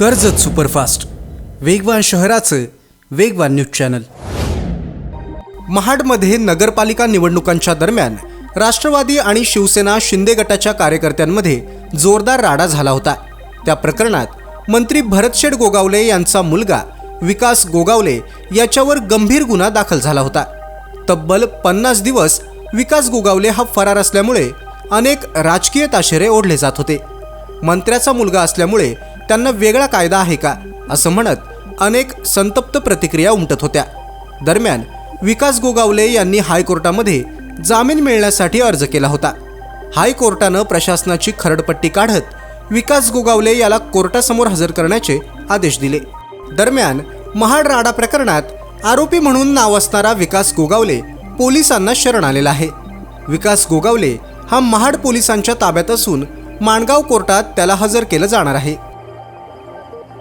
Karjat superfast. वेगवान शहराचं वेगवान न्यूज चॅनल. महाडमध्ये नगरपालिका निवडणुकांच्या दरम्यान राष्ट्रवादी आणि शिवसेना शिंदे गटाच्या कार्यकर्त्यांमध्ये जोरदार राडा झाला होता. त्या प्रकरणात मंत्री भरतशेठ गोगावले यांचा मुलगा विकास गोगावले याच्यावर गंभीर गुन्हा दाखल झाला होता. तब्बल पन्नास दिवस विकास गोगावले हा फरार असल्यामुळे अनेक राजकीय ताशेरे ओढले जात होते. मंत्र्याचा मुलगा असल्यामुळे त्यांना वेगळा कायदा आहे का? असं म्हणत अनेक संतप्त प्रतिक्रिया उमटत होत्या. दरम्यान विकास गोगावले यांनी हायकोर्टामध्ये जामीन मिळण्यासाठी अर्ज केला होता. हायकोर्टानं प्रशासनाची खरडपट्टी काढत विकास गोगावले याला कोर्टासमोर हजर करण्याचे आदेश दिले. दरम्यान महाड राडा प्रकरणात आरोपी म्हणून नाव असणारा विकास गोगावले पोलिसांना शरण आलेला आहे. विकास गोगावले हा महाड पोलिसांच्या ताब्यात असून माणगाव कोर्टात त्याला हजर केलं जाणार आहे.